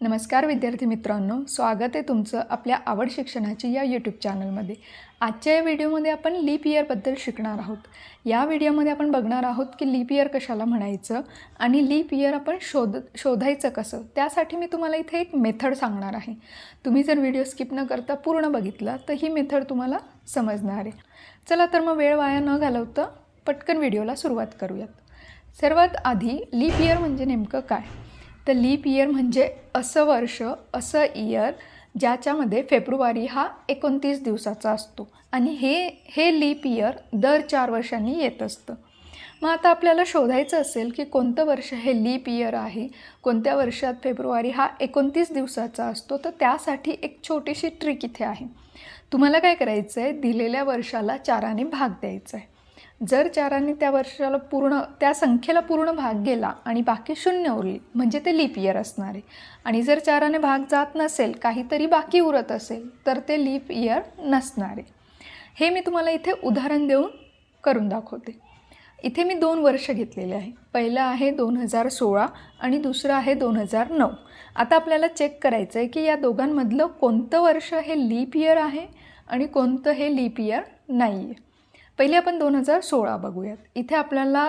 नमस्कार विद्यार्थी मित्रांनो स्वागत आहे तुमचं आपल्या आवड शिक्षणाची या यूट्यूब चॅनलमध्ये आजच्या या व्हिडिओमध्ये आपण लीप इयरबद्दल शिकणार आहोत. या व्हिडिओमध्ये आपण बघणार आहोत की लीप इयर कशाला म्हणायचं आणि लीप इयर आपण शोध शोधायचं कसं? त्यासाठी मी तुम्हाला इथे एक मेथड सांगणार आहे. तुम्ही जर व्हिडिओ स्किप न करता पूर्ण बघितला तर ही मेथड तुम्हाला समजणार आहे. चला तर मग वेळ वाया न घालवता पटकन व्हिडिओला सुरुवात करूयात. सर्वात आधी लीप इयर म्हणजे नेमकं काय? तर लीप इयर म्हणजे असं वर्ष असं इयर ज्याच्यामध्ये फेब्रुवारी हा एकोणतीस दिवसाचा असतो. आणि हे हे लीप इयर दर चार वर्षांनी येत असतं. मग आता आपल्याला शोधायचं असेल की कोणतं वर्ष हे लीप इयर आहे कोणत्या वर्षात फेब्रुवारी हा एकोणतीस दिवसाचा असतो तर त्यासाठी एक छोटीशी ट्रिक इथे आहे. तुम्हाला काय करायचं आहे दिलेल्या वर्षाला चाराने भाग द्यायचा आहे जर चाराने त्या वर्षाला पूर्ण त्या संख्येला पूर्ण भाग गेला आणि बाकी शून्य उरली म्हणजे ते लीप इयर असणार आहे. आणि जर चाराने भाग जात नसेल काहीतरी बाकी उरत असेल तर ते लीप इयर नसणार आहे. हे मी तुम्हाला इथे उदाहरण देऊन करून दाखवते. इथे मी दोन वर्ष घेतलेले आहे. पहिलं आहे दोन हजार सोळा आणि दुसरं आहे दोन हजार नऊ. आता आपल्याला चेक करायचं आहे की या दोघांमधलं कोणतं वर्ष हे लीप इयर आहे आणि कोणतं हे लीप इयर नाही आहे पहिले आपण दोन हजार सोळा बघूयात. इथे आपल्याला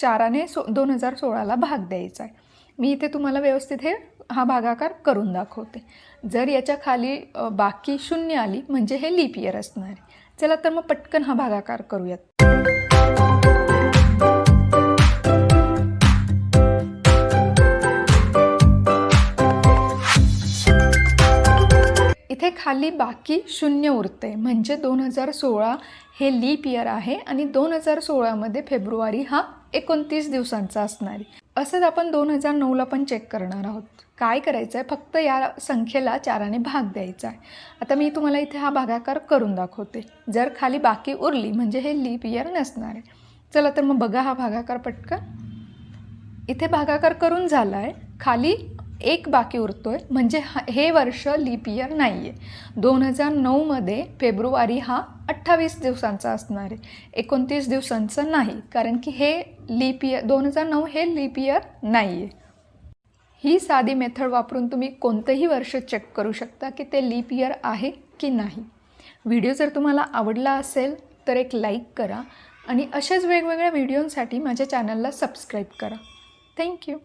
चाराने सो दोन हजार सोळाला भाग द्यायचा आहे. मी इथे तुम्हाला व्यवस्थित हे हा भागाकार करून दाखवते. जर याच्या खाली बाकी शून्य आली म्हणजे हे लीप इयर असणार आहे. चला तर मग पटकन हा भागाकार करूयात. इथे खाली बाकी शून्य उरते. म्हणजे दोन हजार सोळा हे लीप इयर आहे आणि दोन हजार सोळामध्ये फेब्रुवारी हा एकोणतीस दिवसांचा असणार असंच आपण दोन हजार नऊला पण चेक करणार आहोत. काय करायचं आहे फक्त या संख्येला चाराने भाग द्यायचा आहे. आता मी तुम्हाला इथे हा भागाकार करून दाखवते. जर खाली बाकी उरली म्हणजे हे लीप इयर नसणार आहे. चला तर मग बघा हा भागाकार पटकन. इथे भागाकार करून झाला आहे खाली एक बाकी उरतो आहे म्हणजे हा हे वर्ष लीप इयर नाही आहे दोन हजार नऊमध्ये फेब्रुवारी हा अठ्ठावीस दिवसांचा असणार आहे. एकोणतीस दिवसांचं नाही कारण की हे लीप इयर दोन हजार नऊ हे लीप इयर नाही आहे ही साधी मेथड वापरून तुम्ही कोणतंही वर्ष चेक करू शकता की ते लीप इयर आहे की नाही. व्हिडिओ जर तुम्हाला आवडला असेल तर एक लाईक करा आणि असेच वेगवेगळ्या व्हिडिओंसाठी माझ्या चॅनलला सबस्क्राईब करा. थँक्यू